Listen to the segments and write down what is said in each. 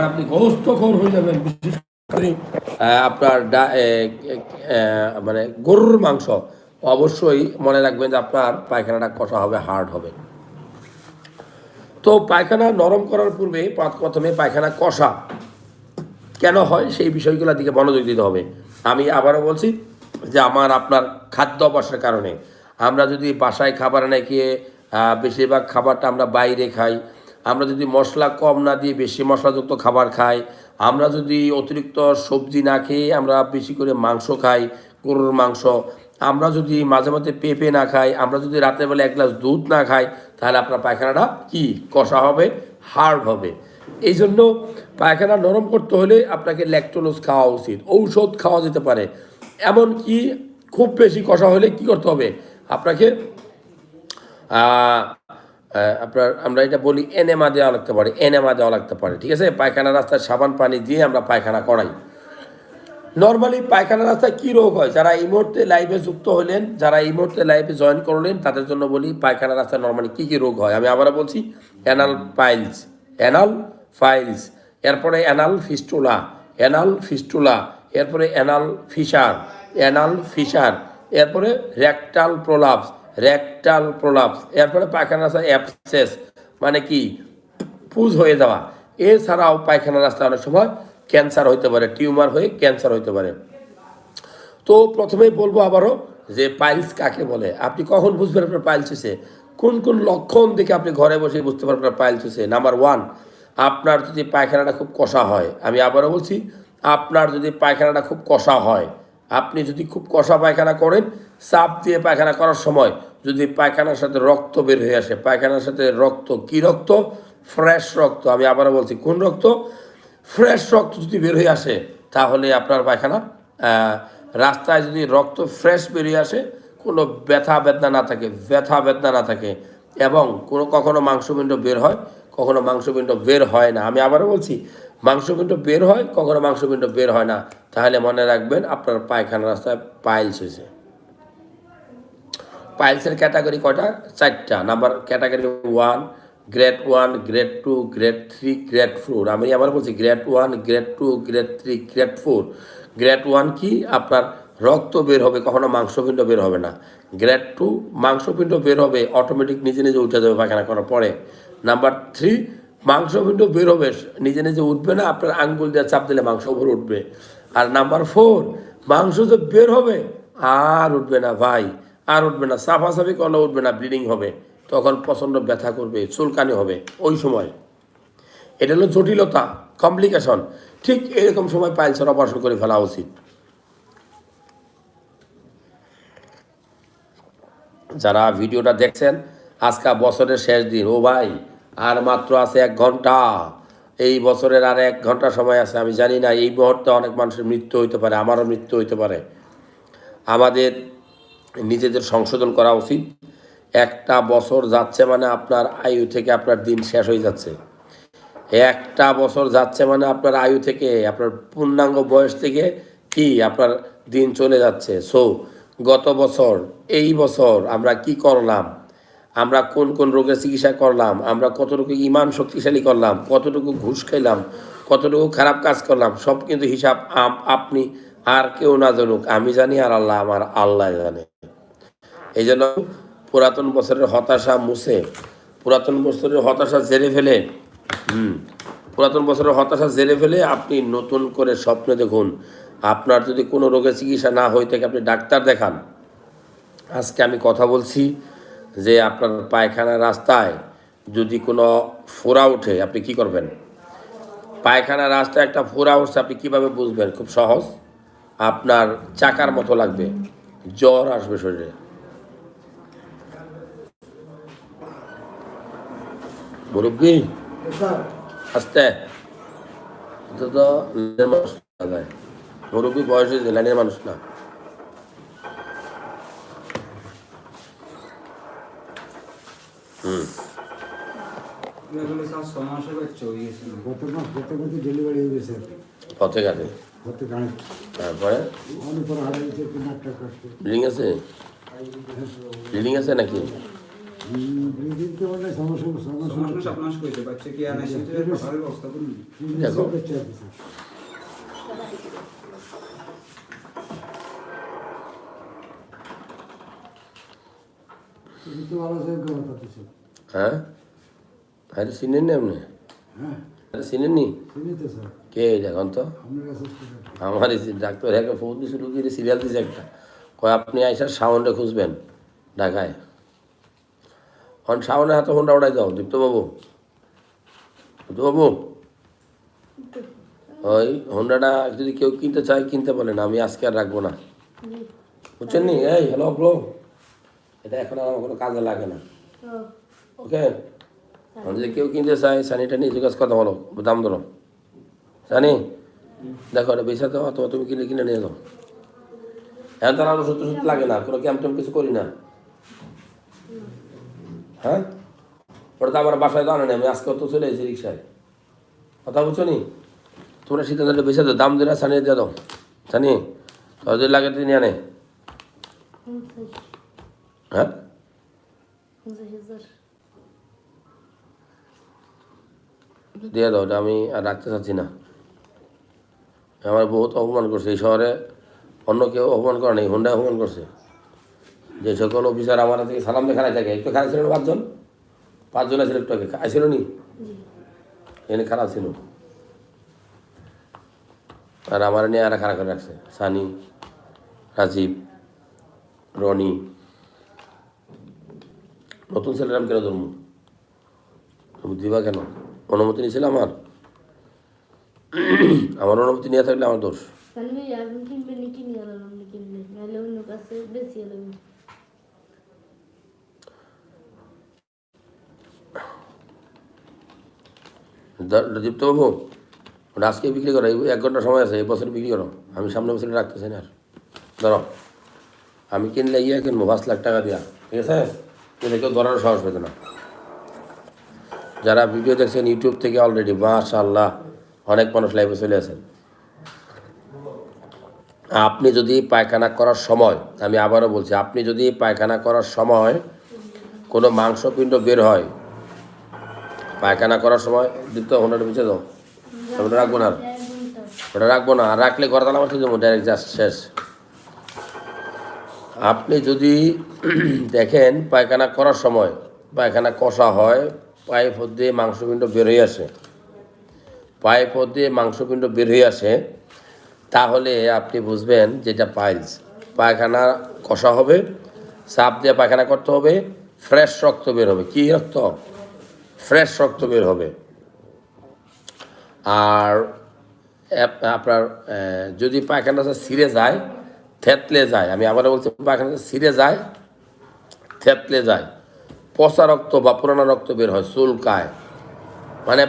আপনি হয়ে যাবেন, বিশেষ করে আপনার মানে গরুর মাংস। অবশ্যই মনে রাখবেন যে আপনার পায়খানাটা কষা হবে, হার্ড হবে। তো পায়খানা নরম করার পূর্বে প্রাথ- প্রথমে পায়খানা কষা। কেন হয়? সেই বিষয়গুলোর দিকে মনোযোগ দিতে হবে। আমি আবারও বলছি যে আমার, আপনার খাদ্য অভ্যাসের কারণে। আমরা যদি বাসায় খাবার না খেয়ে বেশিরভাগ খাবারটা আমরা বাইরে খাই আমরা যদি মশলা কম না দিয়ে বেশি মশলাযুক্ত খাবার খাই, আমরা যদি অতিরিক্ত সবজি না খেয়ে আমরা বেশি করে মাংস খাই, গরুর মাংস, আমরা যদি মাঝে মাঝে পেঁপে না খাই, আমরা যদি রাতের বেলা এক গ্লাস দুধ না খাই, তাহলে আপনার পায়খানাটা কি? কষা হবে, হার্ড হবে। এই জন্য পায়খানা নরম করতে হলে আপনাকে ল্যাকটোলোজ খাওয়া উচিত, ঔষধ খাওয়া যেতে পারে। এমনকি খুব বেশি কষা হলে কি করতে হবে? আপনাকে আপনার, আমরা এটা বলি এনেমা দেওয়া লাগতে পারে, এনেমা দেওয়া লাগতে পারে, ঠিক আছে? পায়খানা রাস্তায় সাবান পানি দিয়ে আমরা পায়খানা করাই। নর্মালি পায়খানা রাস্তায় কী রোগ হয়? যারা এই মুহূর্তে লাইভে যুক্ত হলেন, যারা এই মুহূর্তে লাইভে জয়েন করলেন, তাদের জন্য বলি পায়খানা রাস্তায় নর্মালি কী কী রোগ হয়? আমি আবারও বলছি অ্যানাল পাইলস অ্যানাল ফাইলস এরপরে অ্যানাল ফিস্টুলা অ্যানাল ফিস্টুলা এরপরে অ্যানাল ফিশার অ্যানাল ফিশার এরপরে রেকটাল প্রলাপস রেকটাল প্রলাপস এরপরে পায়খানা রাস্তায় অ্যাপসেস মানে কি? পুজ হয়ে যাওয়া। এছাড়াও পায়খানা রাস্তা অনেক সময় ক্যান্সার হইতে পারে, টিউমার হয়ে ক্যান্সার হইতে পারে। তো প্রথমেই বলব আবারও যে পাইলস কাকে বলে? আপনি কখন বুঝবেন আপনার পাইলস হয়েছে কোন কোন লক্ষণ দেখে আপনি ঘরে বসে বুঝতে পারবেন আপনার পাইলস হয়েছে নাম্বার ওয়ান আপনার যদি পায়খানাটা খুব কষা হয়, আমি আবারও বলছি, আপনার যদি পায়খানাটা খুব কষা হয় আপনি যদি খুব কষা পায়খানা করেন, চাপ দিয়ে পায়খানা করার সময় যদি পায়খানার সাথে রক্ত বের হয়ে আসে, পায়খানার সাথে রক্ত কি রক্ত? ফ্রেশ রক্ত, আমি আবারও বলছি, কোন রক্ত? ফ্রেশ রক্ত যদি বের হয়ে আসে, তাহলে আপনার পায়খানা রাস্তায় যদি রক্ত ফ্রেশ বেরিয়ে আসে, কোনো ব্যথা বেদনা না থাকে, ব্যথা বেদনা না থাকে, এবং কোনো, কখনো মাংসপিণ্ড বের হয়, কখনো মাংসপিণ্ড বের হয় না। আমি আবারও বলছি মাংসপিণ্ড বের হয়, কখনো মাংসপিণ্ড বের হয় না। তাহলে মনে রাখবেন আপনার পায়খানা রাস্তায় পাইলস হয়েছে। পাইলসের ক্যাটাগরি কয়টা? চারটা। Number category one, grade one, grade two, grade three, grade four. আমি আবার বলছি, grade one, grade two, grade three, grade four. Grade one কি? আপনার রক্ত বের হবে, কখনো মাংসপিণ্ড বের হবে না। গ্রেড টু মাংসপিণ্ড বের হবে অটোমেটিক নিজে নিজে উঠে যাবে পায়খানা করার পরে। নাম্বার থ্রি মাংসপিণ্ড বের হবে নিজে নিজে উঠবে না, আপনার আঙ্গুল দিয়ে চাপ দিলে মাংস উপরে উঠবে। আর নাম্বার ফোর, মাংস তো বের হবে, আর উঠবে না ভাই, আর উঠবে না, সাফাসাফি করলে উঠবে না ব্লিডিং হবে। তখন প্রচণ্ড ব্যথা করবে, চুলকানি হবে, ওই সময়। এটা হলো জটিলতা কমপ্লিকেশন ঠিক এরকম সময় পাইলসের অপারেশন করে ফেলা উচিত। যারা ভিডিওটা দেখছেন, আজকা বছরের শেষ দিন, ও ভাই আর মাত্র আছে এক ঘণ্টা। এই বছরের আর এক ঘণ্টা সময় আছে, আমি জানি না। এই মুহূর্তে অনেক মানুষের মৃত্যু হইতে পারে, আমারও মৃত্যু হইতে পারে। আমাদের নিজেদের সংশোধন করা উচিত। একটা বছর যাচ্ছে মানে আপনার আয়ু থেকে আপনার দিন শেষ হয়ে যাচ্ছে। একটা বছর যাচ্ছে মানে আপনার আয়ু থেকে, আপনার পূর্ণাঙ্গ বয়স থেকে কি আপনার দিন চলে যাচ্ছে। সো গত বছর, এই বছর আমরা কি করলাম? আমরা কোন কোন রোগের চিকিৎসা করলাম, আমরা কতটুকু ইমান শক্তিশালী করলাম, কতটুকু ঘুষ খাইলাম, কতটুকু খারাপ কাজ করলাম, সব কিন্তু হিসাব আপনি আর কেউ না জানুক। আমি জানি আর আল্লাহ আমার আল্লাহ জানে। এই জন্য পুরাতন বছরের হতাশা মুছে, পুরাতন বছরের হতাশা জেরে ফেলে, হুম, পুরাতন বছরের হতাশা জেরে ফেলে আপনি নতুন করে স্বপ্নে দেখুন। আপনার যদি কোনো রোগের চিকিৎসা না হয়ে থাকে, আপনি ডাক্তার দেখান। আজকে আমি কথা বলছি যে আপনার পায়খানা রাস্তায় যদি কোনো ফোড়া ওঠে, আপনি কি করবেন? পায়খানা রাস্তায় একটা ফোড়া উঠছে, আপনি কীভাবে বুঝবেন? খুব সহজ। আপনার চাকার মতো লাগবে। জ্বর আসবে শরীরে। মুরব্বী, আস্তে। তো লাইনের মানুষ মুরব্বী বয়স হয়েছে লাইনের মানুষ না এগুলো সব ছ মাসের বাচ্চা হয়ে গেছিল গত মাস গত মাসে ডেলিভারি হয়ে গেছে পথে গাড়ি তারপরে? ব্লিডিং আছে? ব্লিডিং আছে নাকি? হুম, দুই দিন তো মানে সমস্যা সমস্যা সমস্যা সাত মাস কইছে বাচ্চা কি আনে সেটা পাঠার ব্যবস্থা করুন দেখো। বাচ্চা আছে তুমি তো ভালো সে কথা দিছো হ্যাঁ? আরে চিনেন আপনি? হ্যাঁ। আরে চিনেন নি স্যার। কে তো। আমার ডাক্তার একে ফোন সিরিয়াল একটা। কয় আপনি আইসার সাউন্ডে খুঁজবেন ঢাকায়। এখন সাউন্ডে হাতে ফোনটা উঠাই দাও দীপ্তবাবু। দীপ্তবাবু। ওই হোন্ডাটা যদি কেউ কিনতে চায় কিনতে বলেন আমি আজকে আর রাখব না। বুঝছেন নি? এই হ্যালো ব্রো এটা এখন আমার কোনো কাজে লাগে না। ওকে? যদি কেউ কিনতে চায় সানিটা নিয়ে জিজ্ঞাসা কথা বলো দাম ধরো। জানি দেখো এটা বেচা দাও অথবা তুমি কিনে কিনে নিয়ে যাও। এখন তার আরও সত্যি সত্যি লাগে না কোনো ক্যাম্প ট্যাম্প কিছু করি না। হ্যাঁ? ওটা তো আমার বাসায় দাও না আমি আজকে তো চলে এসেছি রিক্সায়। কথা বুঝছ নি? তোমরা সিদ্ধান্ত বেছে দাও দাম দিলে সানিয়ে দিয়ে দাও। জানি যদি লাগে তুই নিয়ে আনে। হ্যাঁ দিয়ে দাও আমি আর রাখতে চাচ্ছি না। আমার বহুত অপমান করছে এই শহরে। অন্য কেউ অপমান করে নেই হুন্ডা অপমান করছে। যে সকল অফিসার আমার থেকে সালাম দেখানো থাকে, একটু খারাপ ছিল পাঁচজন? পাঁচজন আছে একটু আগে আসছিল নি? এনে খারাপ ছিল। আর আমার নিয়ে আর খারাপ করে রাখছে, সানি, রাজীব, রনি। নতুন ছেলের আমি কেন ধর্ম তুমি দিবা কেন? অনুমতি নিয়েছিল আমার? আমার অনুমতি নিয়ে থাকলে আমার দোষ। দীপ্তবাবু ওটা আজকে বিক্রি করো এই এক ঘণ্টা সময় আছে এই বছর বিক্রি করো। আমি সামনে বছর রাখতে চাই না আর। ধরো আমি কিনলে ইয়ে কিনবো পাঁচ লাখ টাকা দিয়া ঠিক আছে? কিন্তু কেউ ধরার সাহস পেত না। যারা ভিডিও দেখছেন, ইউটিউব থেকে অলরেডি মাশাআল্লাহ, অনেক মানুষ লাইভে চলে আসেন। আপনি যদি পায়খানা করার সময়, আমি আবারও বলছি, আপনি যদি পায়খানা করার সময় কোনো মাংসপিণ্ড বের হয়, পায়খানা করার সময় দিতে ওনাটা পিছিয়ে দাও ওটা রাখব না। ওটা রাখব না রাখলে ঘর তালা মারতে যাব ডাইরেক্ট জাস্ট শেষ। আপনি যদি দেখেন পায়খানা করার সময় পায়খানা কষা হয় পায়ে পাইপ দিয়ে মাংসপিণ্ড বের হয়ে আসে। পাইপ দিয়ে মাংসপিণ্ড বের হয়ে আসে, তাহলে আপনি বুঝবেন যেটা পাইলস। পায়খানা কষা হবে, চাপ দিয়ে পায়খানা করতে হবে, ফ্রেশ রক্ত বের হবে। কি রক্ত? ফ্রেশ রক্ত বের হবে। আর আপনার যদি পায়খানাটা ছিঁড়ে যায় থেতলে যায়। আমি আবার বলছি পায়খানাটা ছিঁড়ে যায়, থেতলে যায়। পচা রক্ত বা পুরানো রক্ত বের হয়, চুলকায়। মানে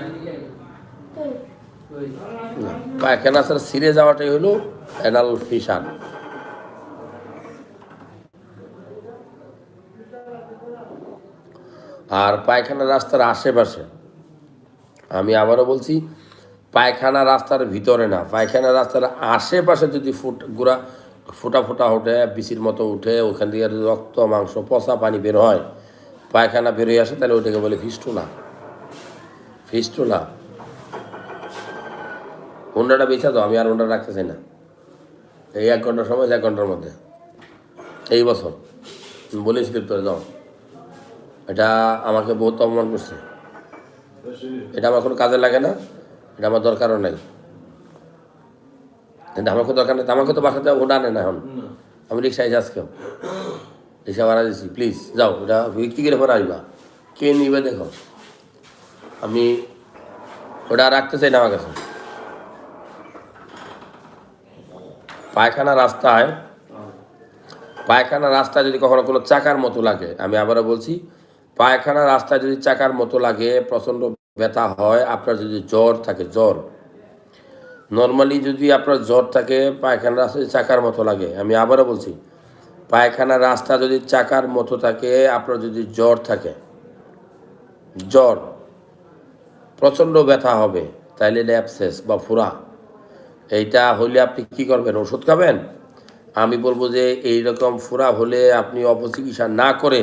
পায়খানা স্যার ছিঁড়ে যাওয়াটাই হলো অ্যানাল ফিশার আর পায়খানা রাস্তার আশেপাশে, আমি আবারও বলছি পায়খানা রাস্তার ভিতরে না পায়খানা রাস্তার আশেপাশে যদি ফুট গুড়া ফোটা ফোটা ওঠে বিচির মতো উঠে, ওখান থেকে রক্ত, মাংস, পচা পানি বের হয়, পায়খানা বেরোয় আসে, তাহলে ওটাকে বলে ফিস্টুলা। ফিস্টুলা। হুন্ডাটা বেছা দাও আমি আর হুন্ডা রাখতে চাই না। এই এক ঘণ্টার সময়, এক ঘণ্টার মধ্যে। এই বছর। বলেছি তোর, যাও। এটা আমাকে বহুত অপমান করছে। এটা আমার কোনো কাজে লাগে না, এটা আমার দরকারও নাই। আমাকে দরকার নেই আমাকে তো বাসাতে ওটা আনে না এখন। আমি রিক্সায় যাচ্ছি কেউ। রিক্সা ভাড়া দিচ্ছি প্লিজ যাও। এটা করে পরে আসবা। কে নিবে দেখো। আমি ওটা রাখতে চাই না আমার কাছে। পায়খানা রাস্তায় পায়খানা রাস্তায় যদি কখনো কোনো চাকার মতো লাগে আমি আবারও বলছি পায়খানা রাস্তায় যদি চাকার মতো লাগে প্রচণ্ড ব্যথা হয় আপনার যদি জ্বর থাকে জ্বর নর্মালি যদি আপনার জ্বর থাকে পায়খানা রাস্তা চাকার মতো লাগে, আমি আবারও বলছি পায়খানা রাস্তা যদি চাকার মতো থাকে, আপনার যদি জ্বর থাকে, জ্বর, প্রচণ্ড ব্যথা হবে, তাইলে ল্যাপসেস বা ফুরা, এইটা হলে আপনি কি করবেন, ওষুধ খাবেন? আমি বলব যে এই রকম ফুরা হলে আপনি অপচিকিৎসা না করে,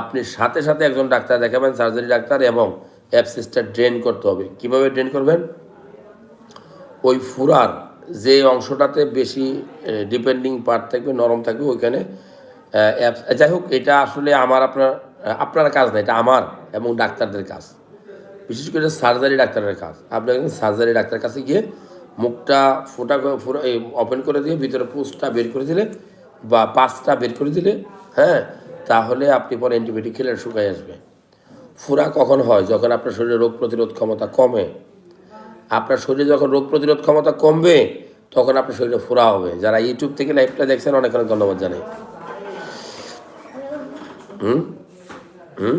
আপনি সাথে সাথে একজন ডাক্তার দেখাবেন, সার্জারি ডাক্তার এবং অ্যাপসেসটা ড্রেন করতে হবে। কীভাবে ড্রেন করবেন? ওই ফুরার যে অংশটাতে বেশি ডিপেন্ডিং পার্ট থাকবে, নরম থাকবে, ওইখানে যাই হোক, এটা আসলে আমার আপনার আপনার কাজ না, এটা আমার এবং ডাক্তারদের কাজ। বিশেষ করে সার্জারি ডাক্তারের কাজ। আপনি একজন সার্জারি ডাক্তারের কাছে গিয়ে মুখটা ফোটা এই ওপেন করে দিয়ে ভিতরে পুসটা বের করে দিলে বা পাঁচটা বের করে দিলে হ্যাঁ তাহলে আপনি পরে অ্যান্টিবায়োটিক খেলে শুকাই আসবে। ফুরা কখন হয়? যখন আপনার শরীরে রোগ প্রতিরোধ ক্ষমতা কমে আপনার শরীরে যখন রোগ প্রতিরোধ ক্ষমতা কমবে তখন আপনার শরীরে ফুরা হবে। যারা ইউটিউব থেকে লাইভটা দেখছেন অনেক অনেক ধন্যবাদ জানাই। হুম? হুম?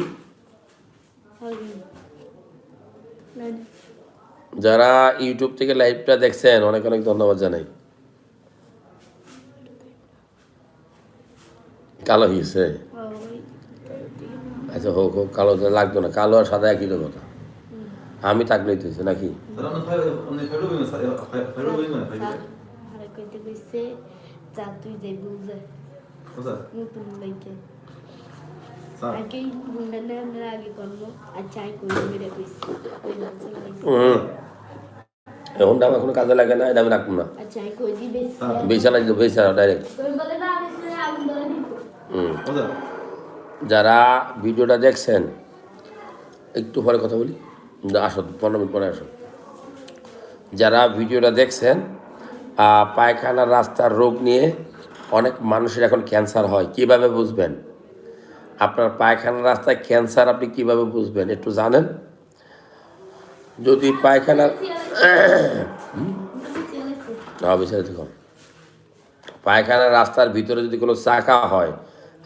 যারা ইউটিউব থেকে লাইভটা দেখছেন অনেক অনেক ধন্যবাদ জানাই। কালো হয়েছে? আচ্ছা হোক হোক কালো লাগতো না। কালো আর সাদা একই কথা। আমি থাকলেই তো হয়েছে নাকি এখন দাম এখন কাজে লাগে না এটা আমি রাখব না বেসালা দিত বেসালা ডাইরেক্ট যারা ভিডিওটা দেখছেন একটু পরে কথা বলি। আসো পনেরো মিনিট পরে আসো যারা ভিডিওটা দেখছেন পায়খানার রাস্তার রোগ নিয়ে অনেক মানুষের এখন ক্যান্সার হয়, কীভাবে বুঝবেন? আপনার পায়খানার রাস্তায় ক্যান্সার আপনি কীভাবে বুঝবেন, একটু জানেন? যদি পায়খানার বিস্তারিত পায়খানার রাস্তার ভিতরে যদি কোনো চাকা হয়,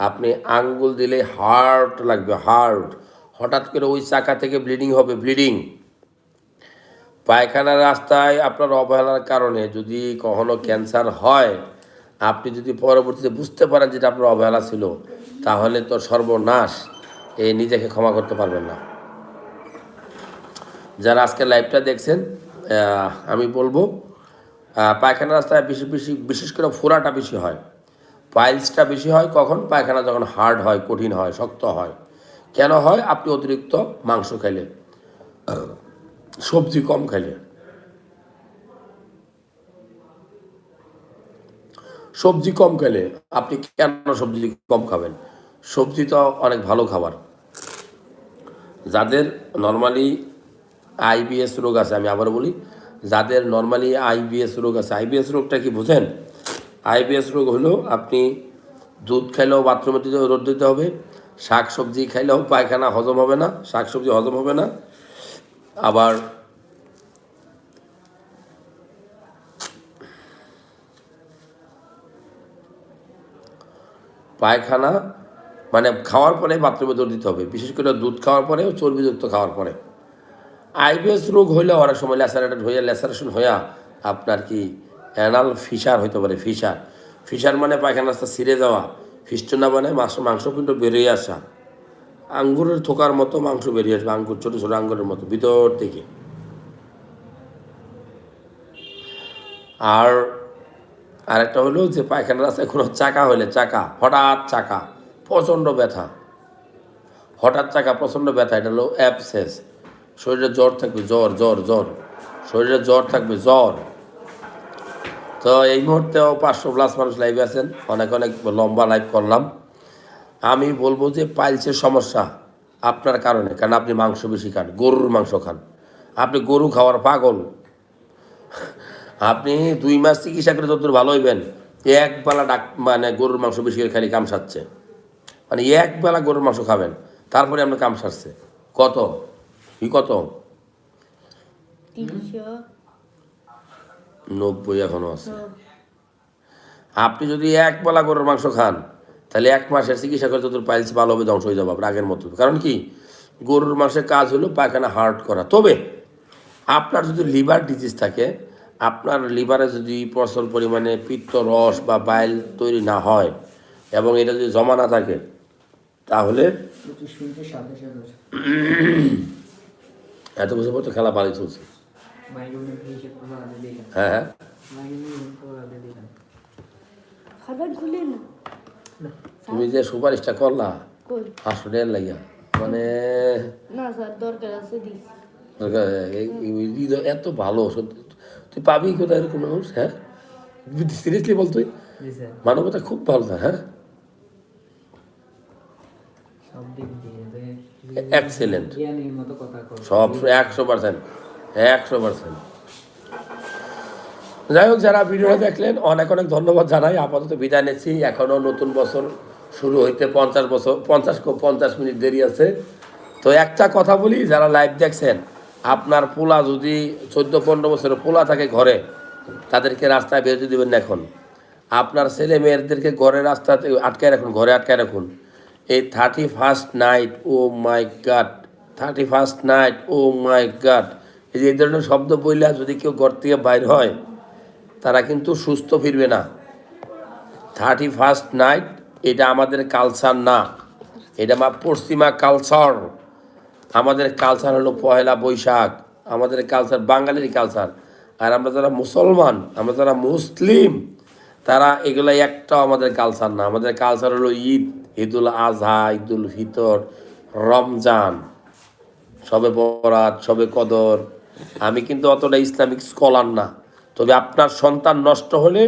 আপনি আঙ্গুল দিলে হার্ট লাগবে, হার্ট। হঠাৎ করে ওই চাকা থেকে ব্লিডিং হবে ব্লিডিং পায়খানার রাস্তায় আপনার অবহেলার কারণে যদি কখনো ক্যান্সার হয়, আপনি যদি পরবর্তীতে বুঝতে পারেন যেটা আপনার অবহেলা ছিল, তাহলে তো সর্বনাশ। এ নিজেকে ক্ষমা করতে পারবেন না। যারা আজকে লাইভটা দেখছেন আমি বলব পায়খানা রাস্তায় বেশি বেশি, বিশেষ করে ফোড়াটা বেশি হয়। পাইলসটা বেশি হয় কখন? পায়খানা যখন হার্ড হয়, কঠিন হয়, শক্ত হয়। কেন হয়? আপনি অতিরিক্ত মাংস খাইলে সবজি কম খাইলে সবজি কম খেলে আপনি কেন সবজি কম খাবেন? সবজি তো অনেক ভালো খাবার। যাদের নর্মালি আইবিএস রোগ আছে, আমি আবার বলি, যাদের নর্মালি আইবিএস রোগ আছে, আইবিএস রোগটা কি বুঝেন? আইবিএস রোগ হলো আপনি দুধ খাইলেও বাথরুমে রোদ দিতে হবে শাক সবজি খাইলেও পায়খানা হজম হবে না শাক সবজি হজম হবে না। আবার পায়খানা মানে খাওয়ার পরে বাথরুমে দৌড় দিতে হবে। বিশেষ করে দুধ খাওয়ার পরে চর্বিযুক্ত খাওয়ার পরে। আইবিএস রোগ হইলে অনেক সময় ল্যাসারেটেড হইয়া, ল্যাসারেশন হইয়া আপনার কি অ্যানাল ফিশার হইতে পারে, ফিশার। ফিশার মানে পায়খানা রাস্তা ছিঁড়ে যাওয়া। ফিস্টনা মানে মাংস কিন্তু বেরিয়ে আসা। আঙ্গুরের থোকার মতো মাংস বেরিয়ে আসবে, আঙ্গুর, ছোটো ছোটো আঙ্গুরের মতো, ভিতর থেকে। আর আরেকটা হলো যে পায়খানা রাস্তায় কোনো চাকা হলে চাকা, হঠাৎ চাকা, প্রচণ্ড ব্যথা। হঠাৎ চাকা, প্রচণ্ড ব্যথা, এটা হলো অ্যাপসেস শরীরে জ্বর থাকবে, জ্বর জ্বর জ্বর। শরীরে জ্বর থাকবে, জ্বর। তো এই মুহূর্তেও পাঁচশো প্লাস মানুষ লাইভে আছেন। অনেক অনেক লম্বা লাইভ করলাম। আমি বলব যে পাইলসের সমস্যা আপনার কারণে, কারণ আপনি মাংস বেশি খান, গরুর মাংস খান। আপনি গরু খাওয়ার পাগল। আপনি দুই মাস চিকিৎসা করে যতদূর ভালো হইবেন, এক বেলা ডাক মানে গরুর মাংস বেশি করে খালি কাম সারছে মানে এক বেলা গরুর মাংস খাবেন, তারপরে আপনার কাম সারছে কত? কি কত? নব্বই এখনও আছে। আপনি যদি এক বেলা গরুর মাংস খান তাহলে এক মাসের চিকিৎসা করে যতদূর পাইলস ভালো হবে ধ্বংস হয়ে যাবে আপনার আগের মতো কারণ কি? গরুর মাংসের কাজ হলো পায়খানা হার্ড করা। তবে আপনার যদি লিভার ডিজিজ থাকে আপনার লিভারে যদি প্রচুর পরিমাণে পিত্ত রস বা বাইল তৈরি না হয় এবং এটা যদি জমা না থাকে তাহলে এত বছর পর তো খেলা ভালোই চলছে। হ্যাঁ হ্যাঁ। না। তুমি যে সুপারিশটা করলা হাসপাতাল লাগিয়া মানে না স্যার দরকার আছে এত ভালো তুই পাবি কোথায় এরকম মানুষ হ্যাঁ? সিরিয়াসলি বল তুই? মানবতা খুব ভালো তার হ্যাঁ? কর সব একশো পার্সেন্ট একশো পার্সেন্ট যাই হোক, যারা ভিডিওটা দেখলেন, অনেক অনেক ধন্যবাদ জানাই। আপাতত বিদায় নিচ্ছি। এখনও নতুন বছর শুরু হইতে পঞ্চাশ বছর, পঞ্চাশ পঞ্চাশ মিনিট দেরি আছে। তো একটা কথা বলি, যারা লাইভ দেখছেন, আপনার পোলা যদি চোদ্দ পনেরো বছরের পোলা থাকে ঘরে, তাদেরকে রাস্তায় বেরোতে দেবেন না এখন। আপনার ছেলে মেয়েদেরকে ঘরের রাস্তাতে আটকায় রাখুন, ঘরে আটকায় রাখুন। এই thirty first night oh my god thirty first night oh my god এই যে এই ধরনের শব্দ বললে যদি কেউ ঘর থেকে বাইর হয়, তারা কিন্তু সুস্থ ফিরবে না। থার্টি ফার্স্ট নাইট এটা আমাদের কালচার না। এটা আমার পশ্চিমা কালচার আমাদের কালচার হলো পয়লা বৈশাখ। আমাদের কালচার বাঙালির কালচার আর আমরা যারা মুসলমান, আমরা যারা মুসলিম, তারা এগুলো একটাও আমাদের কালচার না। আমাদের কালচার হলো ঈদ, ঈদুল আজহা ঈদুল ফিতর, রমজান। সবে বরাত, সবে কদর। আমি কিন্তু অতটা ইসলামিক স্কলার না। তবে আপনার সন্তান নষ্ট হলে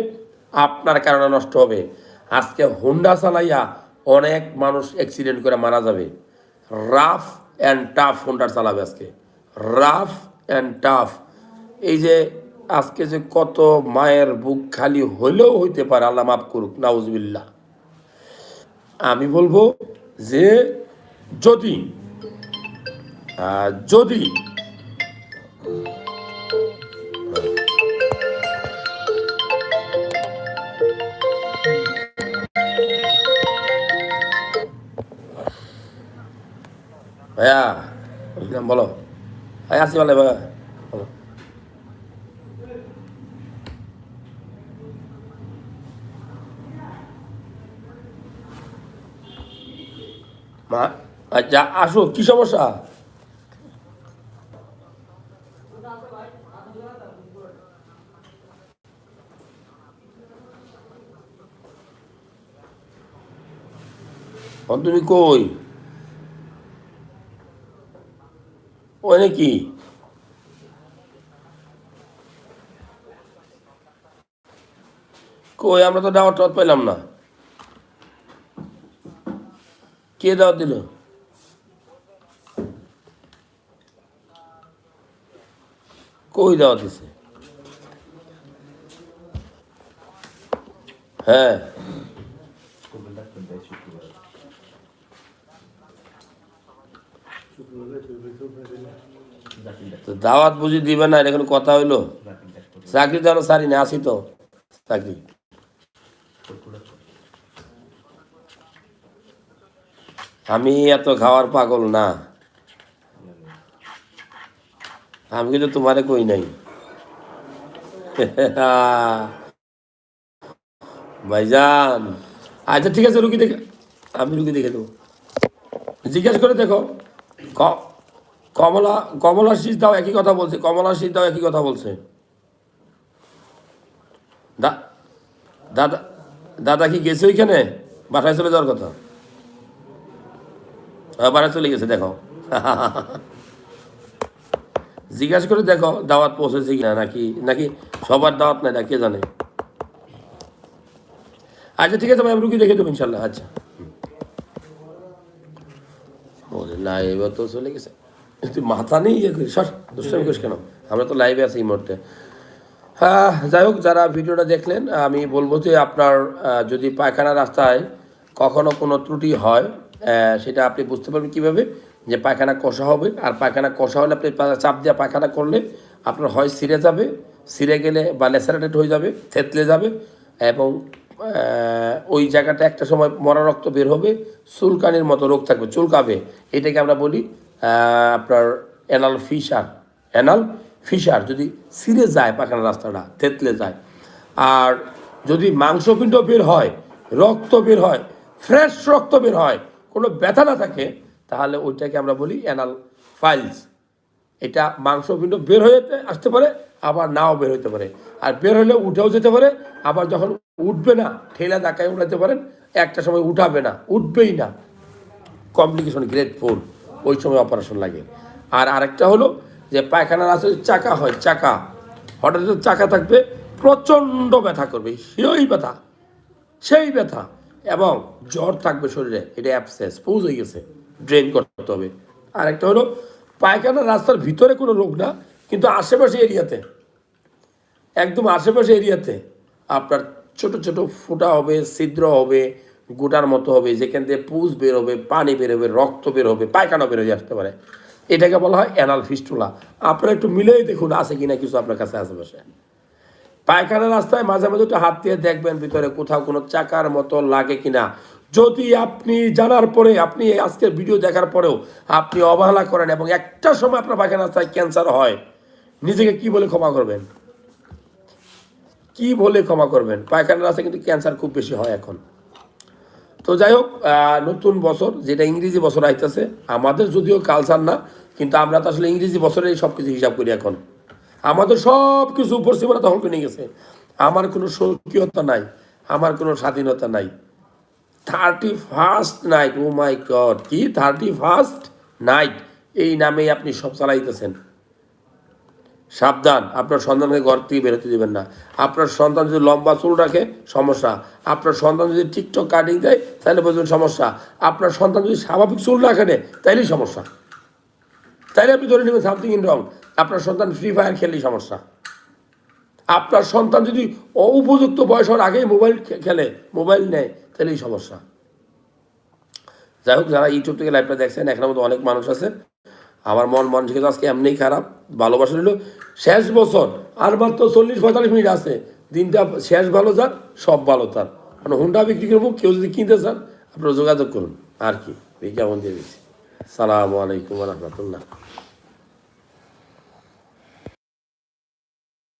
আপনার কারণে নষ্ট হবে। আজকে হুন্ডা চালাইয়া অনেক মানুষ অ্যাক্সিডেন্ট করে মারা যাবে। রাফ অ্যান্ড টাফ হুন্ডা চালাবে আজকে। Rough and tough. এই যে আজকে যে কত মায়ের বুক খালি হলেও হইতে পারে, আল্লাহ মাফ করুক, নাউজবিল্লাহ। আমি বলব যে যদি যদি বলো। ভাই আসি বলো। মা আচ্ছা আসো কি সমস্যা? তুমি কই? ওই নাকি? কই আমরা তো দাওয়াত পেলাম না। কে দাওয়াত দিল? কই দাওয়াত দিছে? হ্যাঁ। দাওয়াত বুঝি দিবে না, এটা কোনো কথা হইল? চাকরি তো সারি না আসি তো। চাকরি। আমি এত খাওয়ার পাগল না। আমি কিন্তু তোমারে কই নাই। ভাইজান। আচ্ছা ঠিক আছে, রুগী দেখে আমি রুগী দেখে দেবো জিজ্ঞেস করে দেখো কমলা কমলা শীষ দাও একই কথা বলছে, কমলা শীষ দাও একই কথা বলছে। দাদা দাদা কি গেছে ওইখানে? বাসায় চলে যাওয়ার কথা? হ্যাঁ বাসায় চলে গেছে, দেখো। জিজ্ঞাসা করে দেখো দাওয়াত পৌঁছেছে কিনা নাকি নাকি সবার দাওয়াত নাই না, কে জানে? আচ্ছা ঠিক আছে, ভাই, রুগী দেখে দেবো, ইনশাল্লাহ আচ্ছা। না এবার তো চলে গেছে। তুই মাথা নেই ইয়ে করিস দুষ্টামি করিস কেন? আমরা তো লাইভে আছি এই মুহূর্তে। হ্যাঁ যাই হোক, যারা ভিডিওটা দেখলেন, আমি বলব যে আপনার যদি পায়খানা রাস্তায় কখনো কোনো ত্রুটি হয় সেটা আপনি বুঝতে পারবেন কীভাবে। যে পায়খানা কষা হবে, আর পায়খানা কষা হলে আপনি চাপ দিয়ে পায়খানা করলে আপনার হয় সিরে যাবে, সিরে গেলে বা ল্যাসারেটেড হয়ে যাবে, থেতলে যাবে এবং ওই জায়গাটা একটা সময় মরা রক্ত বের হবে, চুলকানির মতো রোগ থাকবে, চুলকাবে। এটাকে আমরা বলি আপনার অ্যানাল ফিশার অ্যানাল ফিশার। যদি সিরে যায় পাখানা রাস্তাটা, থেতলে যায়। আর যদি মাংসপিণ্ড বের হয়, রক্ত বের হয়, ফ্রেশ রক্ত বের হয়, কোনো ব্যথা না থাকে তাহলে ওইটাকে আমরা বলি অ্যানাল ফাইলস এটা মাংসপিণ্ড বের হয়ে আসতে পারে, আবার নাও বের হতে পারে। আর বের হলে উঠেও যেতে পারে, আবার যখন উঠবে না, ঠেলা ধাক্কায় উঠাতে পারেন, একটা সময় উঠাবে না, উঠবেই না। কমপ্লিকেশন গ্রেড ফোর ওই সময় অপারেশন লাগে। আর আরেকটা হলো যে পায়খানার আছে চাকা হয়, চাকা। হঠাৎ চাকা থাকবে, প্রচণ্ড ব্যথা করবে, সেই ব্যথা সেই ব্যথা। এবং জ্বর থাকবে শরীরে, এটা অ্যাপসেস পৌঁছ গেছে। ড্রেন করতে হবে। আরেকটা হলো পায়খানার রাস্তার ভিতরে কোনো রোগ না, কিন্তু আশেপাশে এরিয়াতে। একদম আশেপাশে এরিয়াতে আপনার ছোট ছোট ফুটা হবে, ছিদ্র হবে, গোটার মতো হবে, যেখান থেকে পুষ বের হবে, পানি বের হবে, রক্ত বের হবে, পায়খানা বের হয়ে আসতে পারে। এটাকে বলা হয় অ্যানাল ফিস্টুলা। আপনারা একটু মিলেই দেখুন আছে কিনা কিছু আপনার কাছে আশেপাশে পায়খানা রাস্তায় মাঝে মাঝে একটু হাত দিয়ে দেখবেন ভিতরে কোথাও কোনো চাকার মতো লাগে কিনা। যদি আপনি জানার পরে, আপনি আজকের ভিডিও দেখার পরেও আপনি অবহেলা করেন এবং একটা সময় আপনার পায়খানা রাস্তায় ক্যান্সার হয়, নিজেকে কি বলে ক্ষমা করবেন? কি বলে ক্ষমা করবেন? পায়খানা রাস্তায় কিন্তু ক্যান্সার খুব বেশি হয় এখন। তো যাই হোক নতুন বছর, যেটা ইংরেজি বছর আইতেছে, আমাদের যদিও কালচার না, কিন্তু আমরা তো আসলে ইংরেজি বছরেই সব কিছু হিসাব করি এখন। আমাদের সব কিছু পশ্চিমরা দখল করে নিয়ে গেছে। আমার কোনো স্বকীয়তা নাই, আমার কোনো স্বাধীনতা নাই। Thirty first night, oh my god, কি? থার্টি ফার্স্ট নাইট, এই নামেই আপনি সব চালাইতেছেন। সাবধান, আপনার সন্তানকে ঘর থেকে বেরোতে দেবেন না। আপনার সন্তান যদি লম্বা চুল রাখে, সমস্যা। আপনার সন্তান যদি টিকটক কাটিং দেয়, তাহলে বুঝবেন সমস্যা। আপনার সন্তান যদি স্বাভাবিক চুল রাখে কাটে তাইলেই সমস্যা। তাইলে আপনি ধরে নেবেন সামথিং ইন রং। আপনার সন্তান ফ্রি ফায়ার খেলেই সমস্যা। আপনার সন্তান যদি উপযুক্ত বয়স হওয়ার আগেই মোবাইল খেলে, মোবাইল নেয় তাহলেই সমস্যা। যাই হোক যারা ইউটিউব থেকে লাইভটা দেখছেন এখনের মধ্যে অনেক মানুষ আছে। আমার মন মন থেকে আজকে এমনিই খারাপ, ভালোবাসা নিল শেষ বছর, আর মাত্র চল্লিশ পঁয়তাল্লিশ মিনিট আছে। দিনটা শেষ ভালো যান সব ভালো তার। মানে হুন্ডা বিক্রি করব কেউ যদি কিনতে চান, আপনারা যোগাযোগ করুন। আর কি বিজ্ঞাপন দিয়ে দিচ্ছি। সালামু আলাইকুম রহমতুল্লাহ।